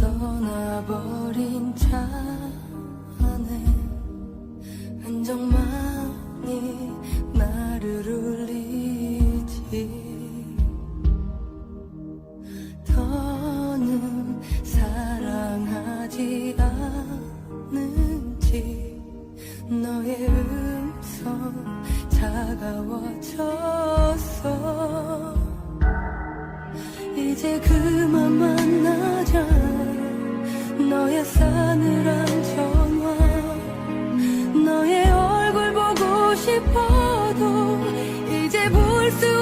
떠나버린 차 안에 흔적만이 나를 울리지. 더는 사랑하지 않는지 너의 음성 차가워졌어 이제 그만 만 너의 얼굴 보고 싶어도 이제 볼수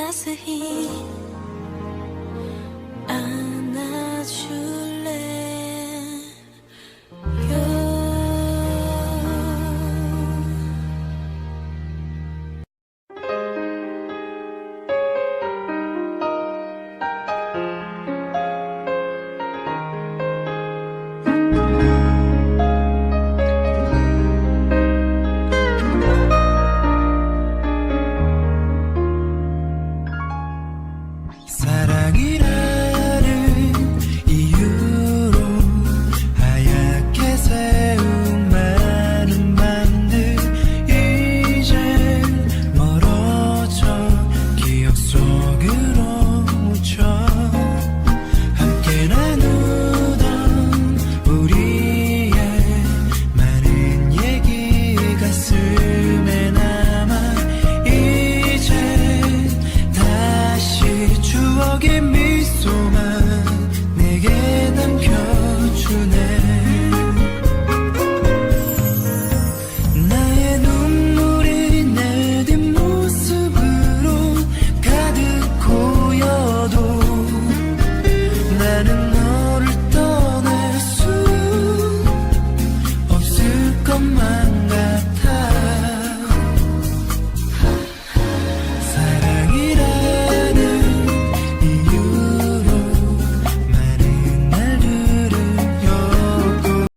出す日